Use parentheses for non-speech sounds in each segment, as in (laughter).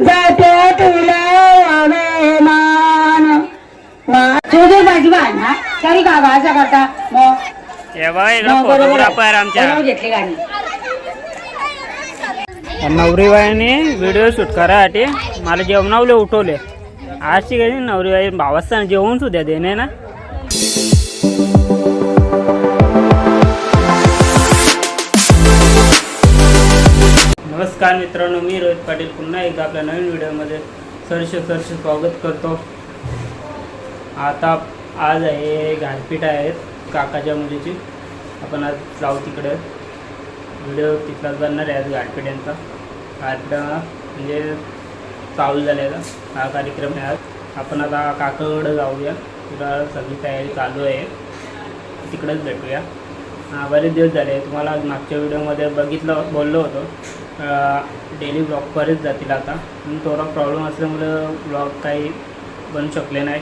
जाते तुला अभिमान. तुझे माझी बाण ना तरी का करता. मग. हे घेतली गाणी. नवरीबाईने व्हिडिओ शूट करायसाठी मला जेवणावले उठवले. आजची काही नवरीबाई भावास्थान जेवण सुद्धा देणे ना? नमस्कार मित्रांनो मी रोहित पाटील. पुन्हा एकदा आपल्या नवीन व्हिडिओमध्ये सरश सरश स्वागत करतो. आता आज आहे गारपीट आहेत काकाच्या मुलीची. आपण आज जाऊ तिकडे. व्हिडिओ तिथलाच बनणार आहे आज गारपीट यांचा. गारपीट म्हणजे चालू झालेला हा कार्यक्रम आहे आज. आपण आता काकाकडं जाऊया. तुला सगळी तयारी चालू आहे. तिकडंच भेटूया. बरेच दिवस झाले. तुम्हाला मागच्या व्हिडिओमध्ये बघितलं बोललो होतो. डेली ब्लॉग बरेच जातील आता. पण थोडा प्रॉब्लेम असल्यामुळं ब्लॉग काही बनू शकले नाही.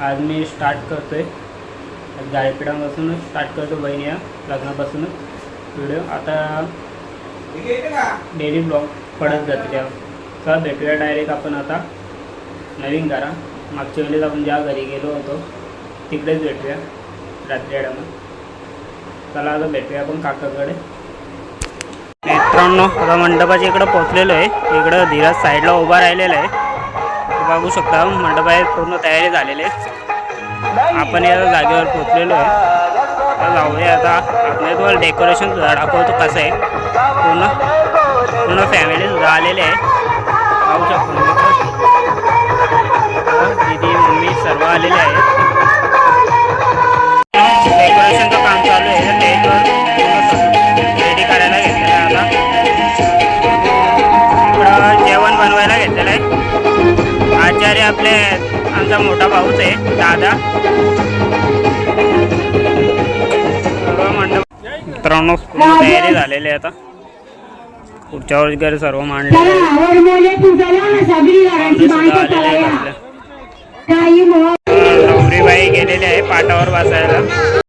आज मी स्टार्ट करतो आहे गायपिडापासूनच स्टार्ट करतो बहिणी या लग्नापासूनच व्हिडिओ आता डेली ब्लॉग पडत जातील या चला भेटूया डायरेक्ट आपण आता. नवीन घरा. मागच्या वेळेस आपण ज्या घरी गेलो होतो तिकडेच भेटूया. रात्री आडामध्ये चला आता भेटूया आपण काकाकडे. मित्रांनो आता मंडपाच्या इकडं पोचलेलो आहे. इकडं धीरज साईडला उभा राहिलेला आहे. बघू शकता मंडपाची पूर्ण तयारी झालेली आहे. आपण या जागेवर पोचलेलो आहे. जाऊया आता. आपल्या तुम्हाला डेकोरेशन सुद्धा दाखवतो कसं आहे. पूर्ण पूर्ण फॅमिली सुद्धा आलेली आहे. आमचा मोठा भाऊच आहे दादा. सर्व मंडप मित्रांनो तयारी झालेली आहे आता. पुढच्या वगैरे सर्व मांडले. नवरीबाई गेलेली आहे पाटावर बसायला.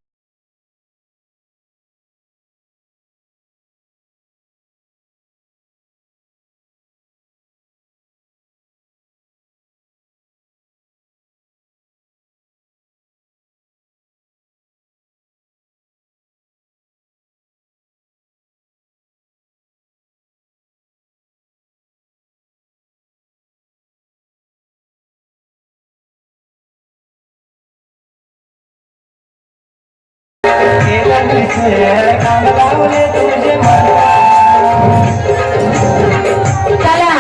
चला.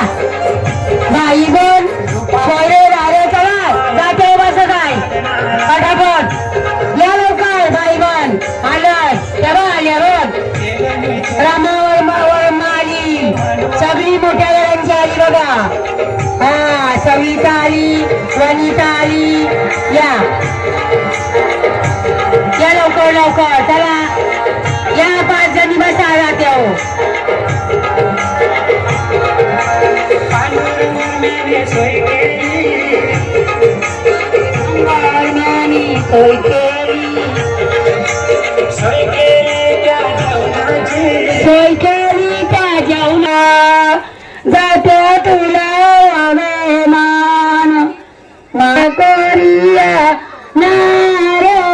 भाई बोल. सोयरे दारे चला. जाते बस काय फटाफट या लवकर बाई बन आलं तेव्हा आल्या बघ रामावर मावळ माली. सगळी मोठ्या घरांची आली बघा. लवकर चला. या पाच जणी बसा जाते हो. पाण्याने सोय केली त्या जेवणा. जाते तुला अभिमान. करिया नाराचा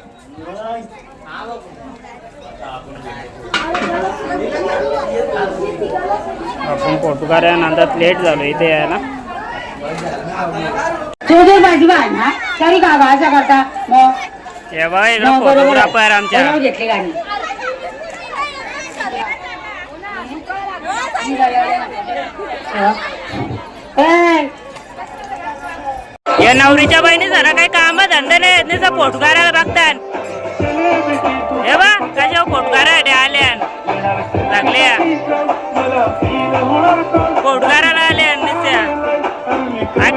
आपण पोर्तुगाल नंतर लेट झालो इथे यायला. ना इकडं आहे. फोटोग्राफर आमच्या. ए, या नवरीच्या बहिणी जरा काही काम धंदा नाही नुसतं पोटगाराला बघतात हे बा कशा पोटगारा आल्या लागल्या.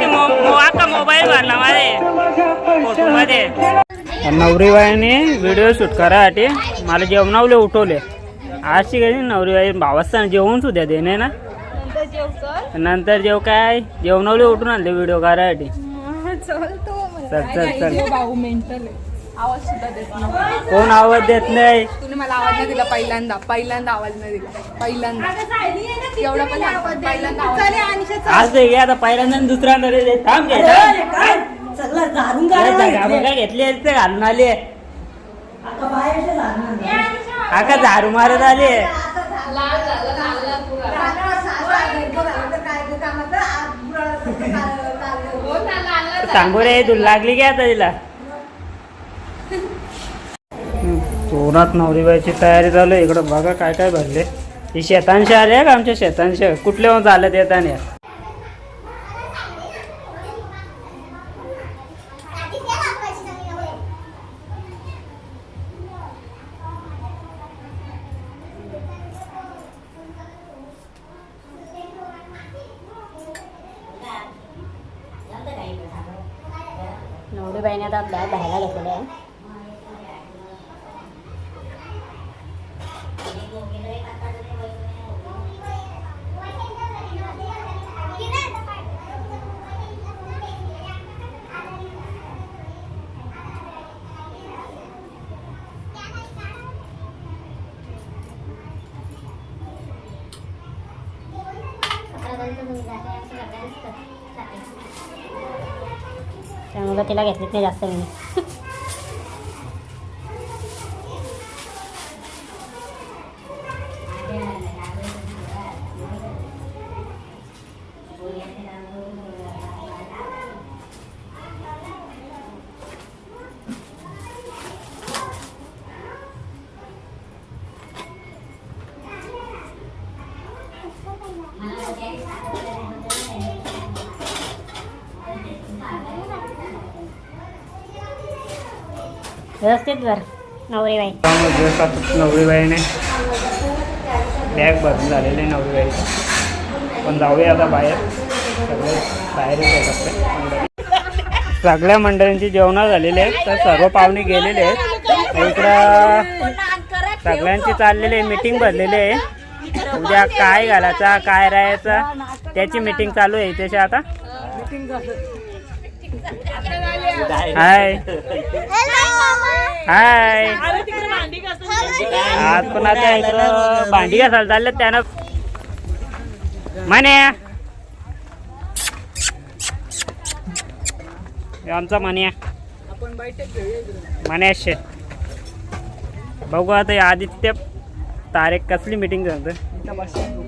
मो मो- अख्खा मोबाईल भरला माझे फोटोमध्ये. नवरीबाईने व्हिडिओ शूट करासाठी मला जेवणावले उठवले. अशी काही नवरीबाई भावास्थान जेवण सुद्धा देणे ना. नंतर जेव कर नंतर जेव काय? जेवणावले उठून आणले व्हिडिओ चलतो चल चल चल भाऊ मेंटल आवाज सुद्धा देत नाही कोण आवाज देत नाही? तुम्ही मला आवाज नाही दिला पहिल्यांदा पहिल्यांदा आवाज नाही दिला पहिल्यांदा. एवढा पण. पहिल्यांदा आवाज आज ते घे आता पहिल्यांदा आणि दुसऱ्यांदा रे ते थांब घे सगळं झाडून काय घेतले ते घालून आले काका झाडू मारत आले सांगू रे तुला लागली काय आता तिला? उन्हात नवरीबाईची तयारी झाली इकडं बघा काय काय भरले. ही शेतांशी आले का आमच्या शेतांशी कुठले झाले ते येताना नवरी बाईने आता बॅग बाहेर घेतलेल्या आहे त्यामुळे तिला घेतलीच नाही जास्त मी (laughs) व्यवस्थित कर नवरी बाई नवरीबाईने बॅग भरून झालेले नवरीबाईचं. पण जाऊया आता बाहेर. सगळे बाहेरच सगळ्या मंडळींची जेवणं झालेली आहेत तर सर्व पाहुणे गेलेले आहेत. इकडं सगळ्यांची चाललेली आहे मीटिंग भरलेली आहे. उद्या काय घालायचा काय राहायचं त्याची मीटिंग चालू आहे त्याची आता. हाय. हाय. आज पण आता इकडं भांडी घासायला चालले त्यानं? म्हणे हे आमचा म्हणे म्हणे शेत बघू आता आदित्य तारेक कसली मिटिंग सांगतो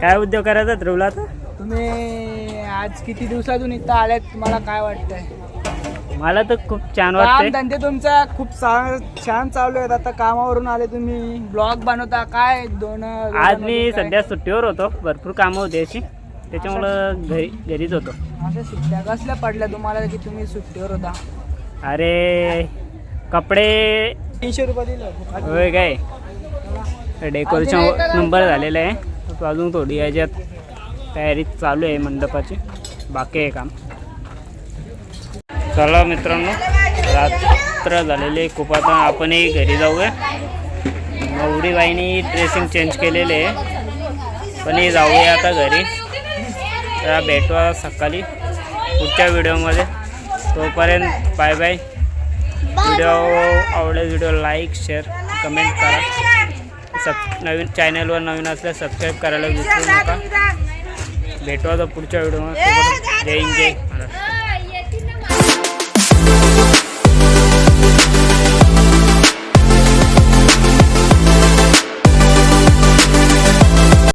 काय उद्योग करायचा? ध्रुवला तर तुम्ही आज किती दिवसातून इथं आल्यात? तुम्हाला काय वाटतंय? मला तर खूप छान काम वाटतंय. धंदे तुमचा खूप छान चालू आहेत. आता कामावरून आले तुम्ही. ब्लॉग बनवता काय? दोन आज मी सध्या सुट्टीवर होतो. भरपूर कामं होती अशी. त्याच्यामुळं घरी घरीच होतो. अशा सुट्ट्या कसल्या पडल्या तुम्हाला की तुम्ही सुट्टीवर होता? अरे कपडे तीनशे रुपये दिलं होय काय? डेकोरेशन नंबर झालेलं आहे. तो अजून थोडी याच्यात तयारी चालू आहे मंडपाची. बाकी आहे काम. चला मित्रांनो रात्र झालेली आहे. खूप आता आपणही घरी जाऊया. नवरीबाईनी ड्रेसिंग चेंज केलेले आहे. पण हे जाऊया आता घरी. तर भेटवा सकाळी पुढच्या व्हिडिओमध्ये. तोपर्यंत बाय बाय व्हिडिओ आवडेल व्हिडिओ लाईक शेअर कमेंट करा. सब नवीन चॅनलवर नवीन असल्यास सबस्क्राईब करायला विसरू नका. भेटू आता पुढच्या व्हिडिओमध्ये जय हिंद जय महाराष्ट्र